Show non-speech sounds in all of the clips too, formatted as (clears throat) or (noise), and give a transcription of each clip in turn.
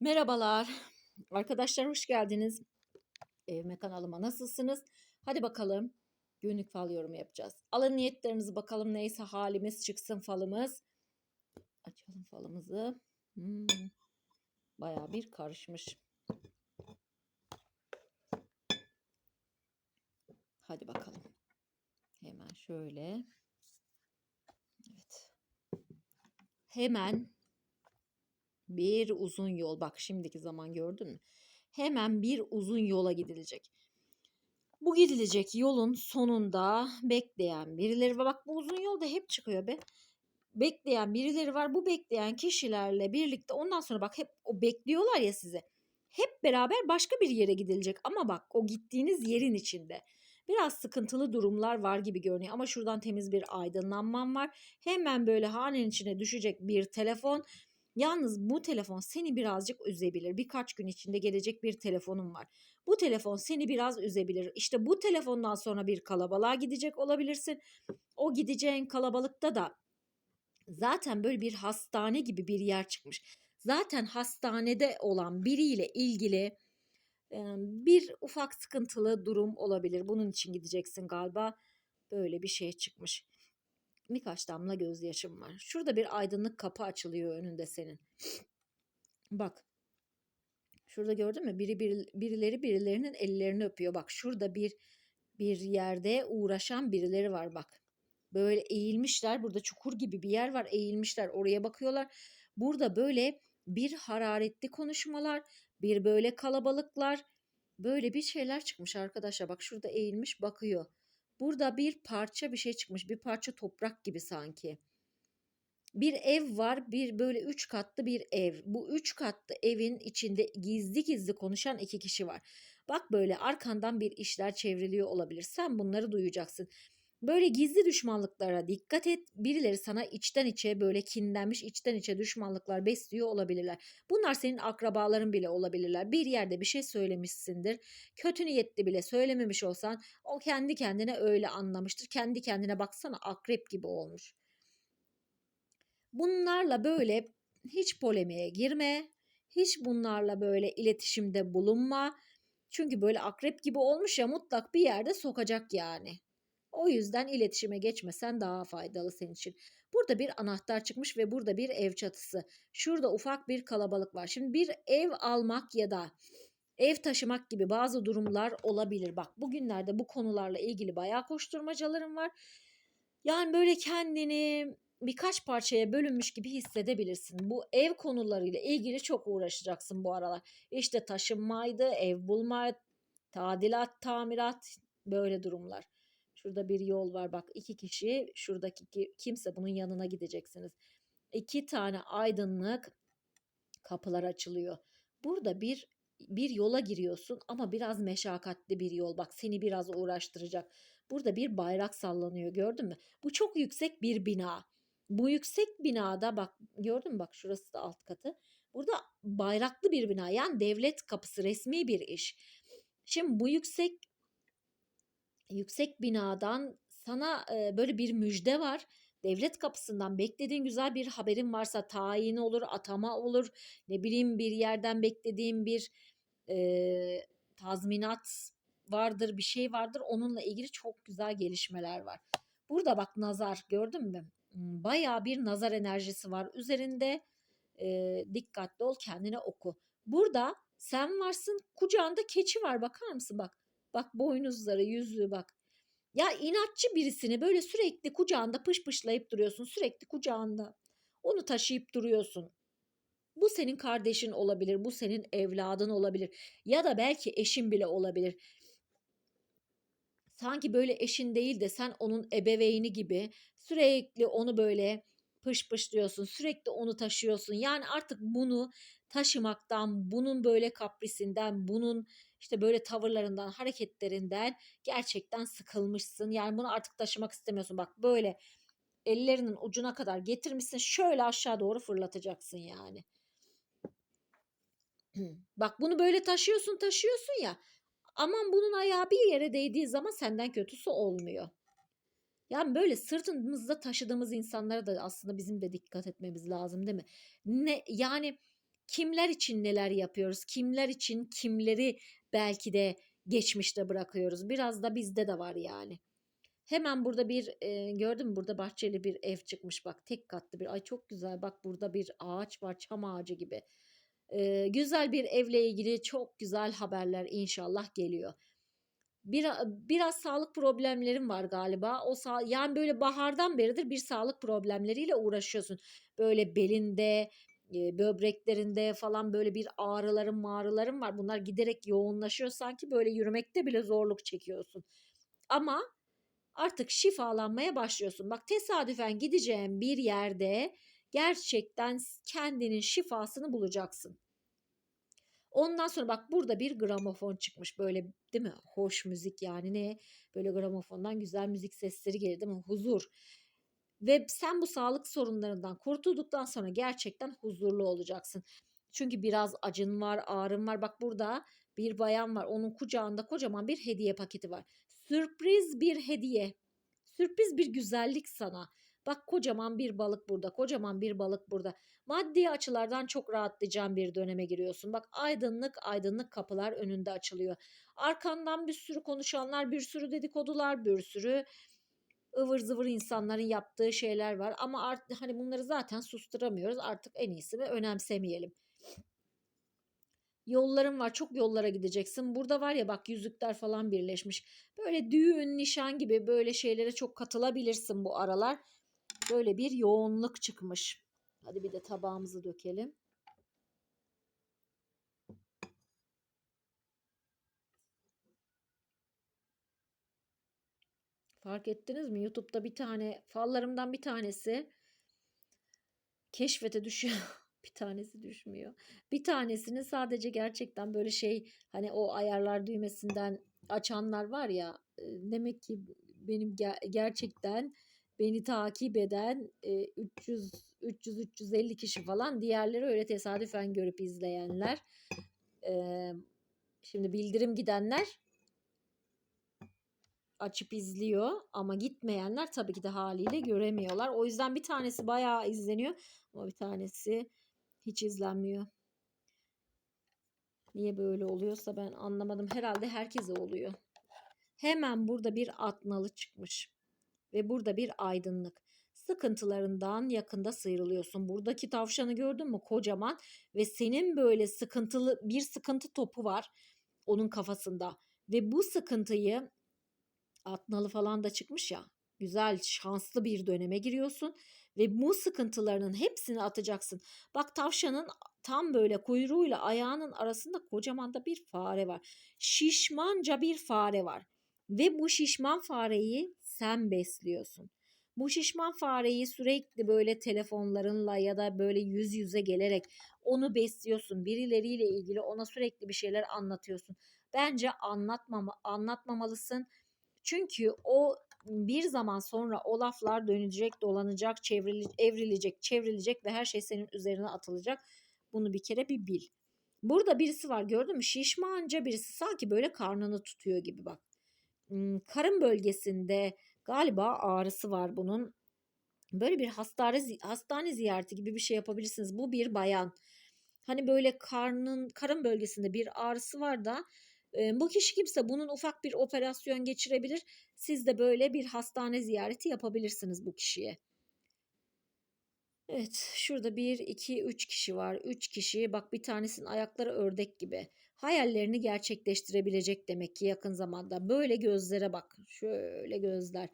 Merhabalar. Arkadaşlar hoş geldiniz. Evime kanalıma nasılsınız? Hadi bakalım. Günlük fal yorumu yapacağız. Alın niyetlerinizi bakalım neyse halimiz çıksın falımız. Açalım falımızı. Hmm, bayağı bir karışmış. Hadi bakalım. Hemen şöyle. Evet. Hemen bir uzun yol. Bak şimdiki zaman gördün mü? Hemen bir uzun yola gidilecek. Bu gidilecek yolun sonunda bekleyen birileri var. Bak bu uzun yolda hep çıkıyor be. Bekleyen birileri var. Bu bekleyen kişilerle birlikte ondan sonra bak hep o bekliyorlar ya size. Hep beraber başka bir yere gidilecek. Ama bak o gittiğiniz yerin içinde. Biraz sıkıntılı durumlar var gibi görünüyor ama şuradan temiz bir aydınlanmam var. Hemen böyle hanenin içine düşecek bir telefon Yalnız bu telefon seni birazcık üzebilir. Birkaç gün içinde gelecek bir telefonum var. Bu telefon seni biraz üzebilir. İşte bu telefondan sonra bir kalabalığa gidecek olabilirsin. O gideceğin kalabalıkta da zaten böyle bir hastane gibi bir yer çıkmış. Zaten hastanede olan biriyle ilgili bir ufak sıkıntılı durum olabilir. Bunun için gideceksin galiba. Böyle bir şey çıkmış birkaç damla gözyaşım var. Şurada bir aydınlık kapı açılıyor önünde senin. Bak. Şurada gördün mü? Biri bir, birileri birilerinin ellerini öpüyor. Bak şurada bir bir yerde uğraşan birileri var bak. Böyle eğilmişler. Burada çukur gibi bir yer var. Eğilmişler. Oraya bakıyorlar. Burada böyle bir hararetli konuşmalar, bir böyle kalabalıklar, böyle bir şeyler çıkmış arkadaşlar. Bak şurada eğilmiş bakıyor. Burada bir parça bir şey çıkmış. Bir parça toprak gibi sanki. Bir ev var. Bir böyle üç katlı bir ev. Bu üç katlı evin içinde gizli gizli konuşan iki kişi var. Bak böyle arkandan bir işler çevriliyor olabilir. Sen bunları duyacaksın. Böyle gizli düşmanlıklara dikkat et. Birileri sana içten içe böyle kinlenmiş içten içe düşmanlıklar besliyor olabilirler. Bunlar senin akrabaların bile olabilirler. Bir yerde bir şey söylemişsindir. Kötü niyetli bile söylememiş olsan o kendi kendine öyle anlamıştır. Kendi kendine baksana akrep gibi olmuş. Bunlarla böyle hiç polemiğe girme. Hiç bunlarla böyle iletişimde bulunma. Çünkü böyle akrep gibi olmuş ya mutlak bir yerde sokacak yani. O yüzden iletişime geçmesen daha faydalı senin için. Burada bir anahtar çıkmış ve burada bir ev çatısı. Şurada ufak bir kalabalık var. Şimdi bir ev almak ya da ev taşımak gibi bazı durumlar olabilir. Bak bugünlerde bu konularla ilgili bayağı koşturmacalarım var. Yani böyle kendini birkaç parçaya bölünmüş gibi hissedebilirsin. Bu ev konularıyla ilgili çok uğraşacaksın bu aralar. İşte taşınmaydı, ev bulma, tadilat, tamirat böyle durumlar. Şurada bir yol var bak iki kişi şuradaki kimse bunun yanına gideceksiniz. İki tane aydınlık kapılar açılıyor. Burada bir bir yola giriyorsun ama biraz meşakkatli bir yol. Bak seni biraz uğraştıracak. Burada bir bayrak sallanıyor gördün mü? Bu çok yüksek bir bina. Bu yüksek binada bak gördün mü bak şurası da alt katı. Burada bayraklı bir bina yani devlet kapısı resmi bir iş. Şimdi bu yüksek yüksek binadan sana e, böyle bir müjde var. Devlet kapısından beklediğin güzel bir haberin varsa tayin olur, atama olur, ne bileyim bir yerden beklediğin bir e, tazminat vardır, bir şey vardır. Onunla ilgili çok güzel gelişmeler var. Burada bak nazar gördün mü? Bayağı bir nazar enerjisi var üzerinde. E, dikkatli ol kendine oku. Burada sen varsın kucağında keçi var bakar mısın bak. Bak boynuzları, yüzüğü bak. Ya inatçı birisini böyle sürekli kucağında pışpışlayıp duruyorsun. Sürekli kucağında. Onu taşıyıp duruyorsun. Bu senin kardeşin olabilir, bu senin evladın olabilir ya da belki eşin bile olabilir. Sanki böyle eşin değil de sen onun ebeveyni gibi sürekli onu böyle pış pış diyorsun. Sürekli onu taşıyorsun. Yani artık bunu taşımaktan, bunun böyle kaprisinden, bunun işte böyle tavırlarından, hareketlerinden gerçekten sıkılmışsın. Yani bunu artık taşımak istemiyorsun. Bak böyle ellerinin ucuna kadar getirmişsin. Şöyle aşağı doğru fırlatacaksın yani. (clears throat) Bak bunu böyle taşıyorsun, taşıyorsun ya. Aman bunun ayağı bir yere değdiği zaman senden kötüsü olmuyor. Yani böyle sırtımızda taşıdığımız insanlara da aslında bizim de dikkat etmemiz lazım değil mi? Ne yani kimler için neler yapıyoruz? Kimler için kimleri belki de geçmişte bırakıyoruz? Biraz da bizde de var yani. Hemen burada bir e, gördün mü burada bahçeli bir ev çıkmış bak tek katlı bir ay çok güzel bak burada bir ağaç var çam ağacı gibi. E, güzel bir evle ilgili çok güzel haberler inşallah geliyor. Bir, biraz sağlık problemlerim var galiba. O sağ, yani böyle bahardan beridir bir sağlık problemleriyle uğraşıyorsun. Böyle belinde, e, böbreklerinde falan böyle bir ağrıların mağrıların var. Bunlar giderek yoğunlaşıyor. Sanki böyle yürümekte bile zorluk çekiyorsun. Ama artık şifalanmaya başlıyorsun. Bak tesadüfen gideceğin bir yerde gerçekten kendinin şifasını bulacaksın. Ondan sonra bak burada bir gramofon çıkmış böyle değil mi? Hoş müzik yani ne? Böyle gramofondan güzel müzik sesleri gelir değil mi? Huzur. Ve sen bu sağlık sorunlarından kurtulduktan sonra gerçekten huzurlu olacaksın. Çünkü biraz acın var, ağrın var. Bak burada bir bayan var. Onun kucağında kocaman bir hediye paketi var. Sürpriz bir hediye. Sürpriz bir güzellik sana. Bak kocaman bir balık burada, kocaman bir balık burada. Maddi açılardan çok rahatlayacağın bir döneme giriyorsun. Bak aydınlık aydınlık kapılar önünde açılıyor. Arkandan bir sürü konuşanlar, bir sürü dedikodular, bir sürü ıvır zıvır insanların yaptığı şeyler var. Ama artık hani bunları zaten susturamıyoruz. Artık en iyisi ve önemsemeyelim. Yolların var. Çok yollara gideceksin. Burada var ya bak yüzükler falan birleşmiş. Böyle düğün, nişan gibi böyle şeylere çok katılabilirsin bu aralar. Böyle bir yoğunluk çıkmış. Hadi bir de tabağımızı dökelim. Fark ettiniz mi? YouTube'da bir tane fallarımdan bir tanesi keşfete düşüyor. (laughs) bir tanesi düşmüyor. Bir tanesini sadece gerçekten böyle şey hani o ayarlar düğmesinden açanlar var ya demek ki benim ger- gerçekten beni takip eden 300 300 350 kişi falan diğerleri öyle tesadüfen görüp izleyenler şimdi bildirim gidenler açıp izliyor ama gitmeyenler tabii ki de haliyle göremiyorlar. O yüzden bir tanesi bayağı izleniyor ama bir tanesi hiç izlenmiyor. Niye böyle oluyorsa ben anlamadım. Herhalde herkese oluyor. Hemen burada bir atnalı çıkmış. Ve burada bir aydınlık. Sıkıntılarından yakında sıyrılıyorsun. Buradaki tavşanı gördün mü? Kocaman ve senin böyle sıkıntılı bir sıkıntı topu var onun kafasında. Ve bu sıkıntıyı atnalı falan da çıkmış ya. Güzel, şanslı bir döneme giriyorsun ve bu sıkıntılarının hepsini atacaksın. Bak tavşanın tam böyle kuyruğuyla ayağının arasında kocaman da bir fare var. Şişmanca bir fare var. Ve bu şişman fareyi sen besliyorsun. Bu şişman fareyi sürekli böyle telefonlarınla ya da böyle yüz yüze gelerek onu besliyorsun. Birileriyle ilgili ona sürekli bir şeyler anlatıyorsun. Bence anlatmama, anlatmamalısın. Çünkü o bir zaman sonra o laflar dönecek, dolanacak, çevrili, evrilecek, çevrilecek ve her şey senin üzerine atılacak. Bunu bir kere bir bil. Burada birisi var gördün mü? Şişmanca birisi sanki böyle karnını tutuyor gibi bak. Karın bölgesinde galiba ağrısı var bunun. Böyle bir hastane hastane ziyareti gibi bir şey yapabilirsiniz. Bu bir bayan. Hani böyle karnın karın bölgesinde bir ağrısı var da bu kişi kimse bunun ufak bir operasyon geçirebilir. Siz de böyle bir hastane ziyareti yapabilirsiniz bu kişiye. Evet şurada bir, iki, üç kişi var. Üç kişi bak bir tanesinin ayakları ördek gibi. Hayallerini gerçekleştirebilecek demek ki yakın zamanda. Böyle gözlere bak. Şöyle gözler.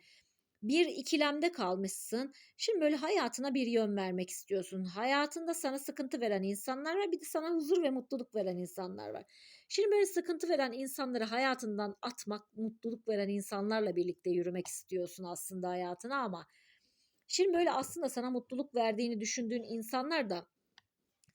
Bir ikilemde kalmışsın. Şimdi böyle hayatına bir yön vermek istiyorsun. Hayatında sana sıkıntı veren insanlar var. Bir de sana huzur ve mutluluk veren insanlar var. Şimdi böyle sıkıntı veren insanları hayatından atmak, mutluluk veren insanlarla birlikte yürümek istiyorsun aslında hayatına ama şimdi böyle aslında sana mutluluk verdiğini düşündüğün insanlar da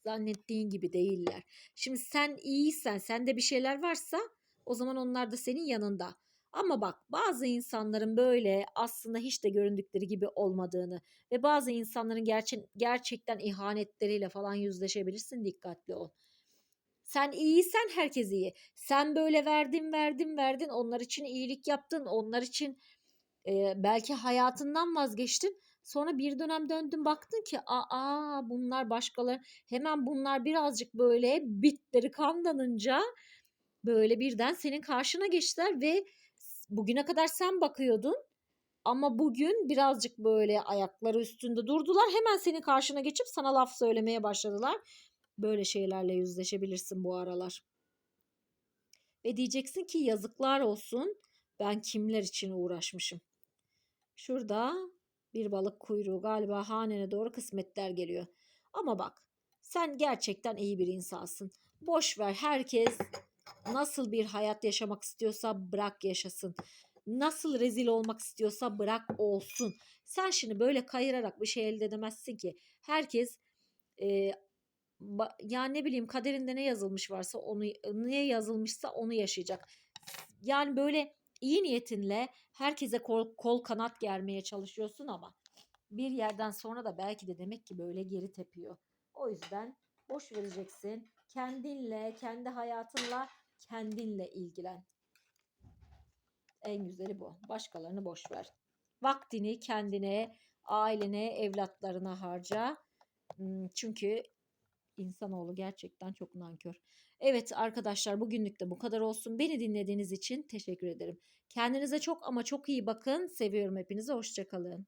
zannettiğin gibi değiller. Şimdi sen iyiysen, sende bir şeyler varsa o zaman onlar da senin yanında. Ama bak bazı insanların böyle aslında hiç de göründükleri gibi olmadığını ve bazı insanların gerçek, gerçekten ihanetleriyle falan yüzleşebilirsin dikkatli ol. Sen iyiysen herkes iyi. Sen böyle verdin verdin verdin onlar için iyilik yaptın onlar için e, belki hayatından vazgeçtin. Sonra bir dönem döndün baktın ki aa bunlar başkaları hemen bunlar birazcık böyle bitleri kanlanınca böyle birden senin karşına geçtiler ve bugüne kadar sen bakıyordun ama bugün birazcık böyle ayakları üstünde durdular. Hemen senin karşına geçip sana laf söylemeye başladılar. Böyle şeylerle yüzleşebilirsin bu aralar. Ve diyeceksin ki yazıklar olsun ben kimler için uğraşmışım. Şurada bir balık kuyruğu galiba hanene doğru kısmetler geliyor. Ama bak sen gerçekten iyi bir insansın. Boş ver herkes nasıl bir hayat yaşamak istiyorsa bırak yaşasın. Nasıl rezil olmak istiyorsa bırak olsun. Sen şimdi böyle kayırarak bir şey elde edemezsin ki. Herkes e, ya ne bileyim kaderinde ne yazılmış varsa onu ne yazılmışsa onu yaşayacak. Yani böyle iyi niyetinle herkese kol, kol kanat germeye çalışıyorsun ama bir yerden sonra da belki de demek ki böyle geri tepiyor. O yüzden boş vereceksin. Kendinle, kendi hayatınla, kendinle ilgilen. En güzeli bu. Başkalarını boş ver. Vaktini kendine, ailene, evlatlarına harca. Hmm, Çünkü insanoğlu gerçekten çok nankör. Evet arkadaşlar bugünlük de bu kadar olsun. Beni dinlediğiniz için teşekkür ederim. Kendinize çok ama çok iyi bakın. Seviyorum hepinizi. Hoşçakalın.